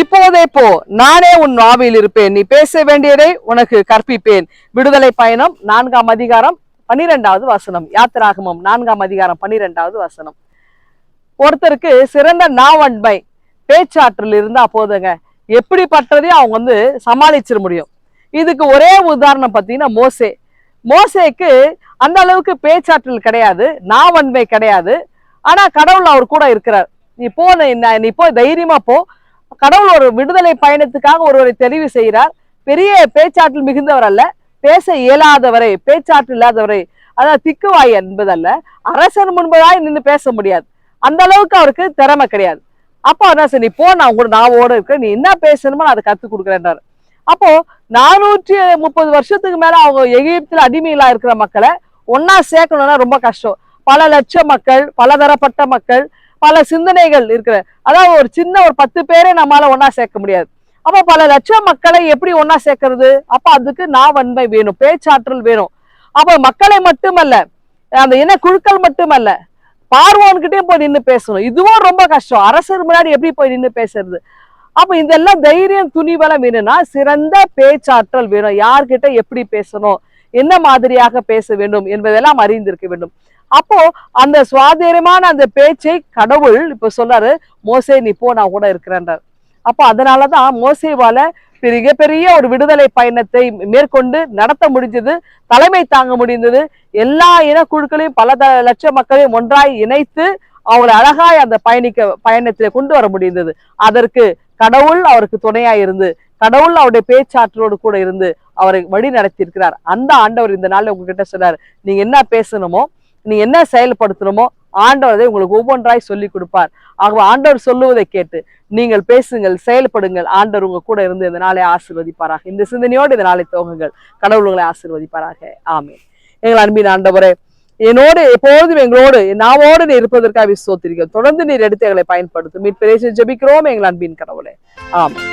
இப்போதே போ நானே உன் ஆவியில் இருப்பேன். நீ பேச வேண்டியதை உனக்கு கற்பிப்பேன். விடுதலை பயணம் நான்காம் அதிகாரம் பன்னிரெண்டாவது வசனம். யாத்திராகமம் நான்காம் அதிகாரம் பன்னிரெண்டாவது வசனம். ஒருத்தருக்கு சிறந்த நாவன்மை பேச்சாற்றல் இருந்தா போதுங்க. எப்படிப்பட்டதையும் அவங்க வந்து சமாளிச்சிட முடியும். இதுக்கு ஒரே உதாரணம் பார்த்தீங்கன்னா மோசே. மோசேக்கு அந்த அளவுக்கு பேச்சாற்றல் கிடையாது நாவன்மை கிடையாது. ஆனா கடவுள் அவர் கூட இருக்கிறார். நீ போ நீ நீ போ தைரியமா போ. கடவுள் ஒரு விடுதலை பயணத்துக்காக ஒருவரை தெரிவு செய்கிறார். பெரிய பேச்சாற்றல் மிகுந்தவர் அல்ல பேச இயலாதவரை பேச்சாற்றல் இல்லாதவரை அதாவது திக்குவாய் என்பதல்ல அரசன் முன்பதாய் நின்று பேச முடியாது. அந்த அளவுக்கு அவருக்கு திறமை கிடையாது. அப்போ என்ன சரி நீ போ நான் உங்களோட நாவோட இருக்கேன் நீ என்ன பேசணுமோ நான் அதை கற்றுக் கொடுக்குறேன்றாரு அப்போ நானூற்றி முப்பது வருஷத்துக்கு மேல அவங்க எகிப்தில் அடிமைகளா இருக்கிற மக்களை ஒன்னா சேர்க்கணும்னா ரொம்ப கஷ்டம். பல லட்சம் மக்கள் பலதரப்பட்ட மக்கள் பல சிந்தனைகள் இருக்கிற அதாவது ஒரு சின்ன ஒரு பத்து பேரை நம்மளால ஒன்னா சேர்க்க முடியாது. அப்போ பல லட்சம் மக்களை எப்படி ஒன்னா சேர்க்கறது? அப்ப அதுக்கு நான் வன்மை வேணும் பேச்சாற்றல் வேணும். அப்போ மக்களை மட்டுமல்ல அந்த இன குழுக்கள் மட்டுமல்ல பார்வோன்கிட்டயும் போய் நின்று பேசணும். இதுவும் ரொம்ப கஷ்டம். அரசர் முன்னாடி எப்படி போய் நின்று பேசுறது? அப்ப இதெல்லாம் தைரியம் துணிவலம் வேணும்னா சிறந்த பேச்சாற்றல் வேணும். யார்கிட்ட எப்படி பேசணும்? என்ன மாதிரியாக பேச வேண்டும் என்பதெல்லாம் அறிந்திருக்க வேண்டும். அப்போ அந்த சுவாதீனமான அந்த பேச்சை கடவுள் இப்ப சொல்றாரு மோசே நீ போ நான் கூட இருக்கிறேன்றார். அப்போ அதனாலதான் மோசேவால பெரிய பெரிய ஒரு விடுதலை பயணத்தை மேற்கொண்டு நடத்த முடிஞ்சது தலைமை தாங்க முடிந்தது. எல்லா இனக்குழுக்களையும் பல லட்ச மக்களையும் ஒன்றாய் இணைத்து அவங்களை அழகாய் அந்த பயணிக்க பயணத்தில் கொண்டு வர முடிந்தது. அதற்கு கடவுள் அவருக்கு துணையா இருந்து கடவுள் அவருடைய பேச்சாற்றலோடு கூட இருந்து அவரை வழி நடத்தியிருக்கிறார் அந்த ஆண்டவர் இந்த நாளில் உங்ககிட்ட சொன்னார் நீங்க என்ன பேசணுமோ நீ என்ன செயல்படுத்தணுமோ ஆண்டவர் அதை உங்களுக்கு ஒவ்வொன்றாய் சொல்லி கொடுப்பார். ஆகவே ஆண்டவர் சொல்லுவதை கேட்டு நீங்கள் பேசுங்கள் செயல்படுங்கள். ஆண்டவர் உங்க கூட இருந்து இந்த நாளை ஆசீர்வதிப்பாராக. இந்த சிந்தனையோடு இந்த நாளை துவங்குங்கள். கடவுள் உங்களை ஆசீர்வதிப்பாராக. ஆமே எங்கள் அன்பின் ஆண்டவரே என்னோடு எப்போதும் எங்களோடு நாவோடு நீ இருப்பதற்காக விசுவத்திருக்கிறோம். தொடர்ந்து நீர் எடுத்து எங்களை பயன்படுத்தும். மீட்பிரேச ஜெபிக்கிறோம் எங்கள் அன்பின் கடவுளே. ஆமென்.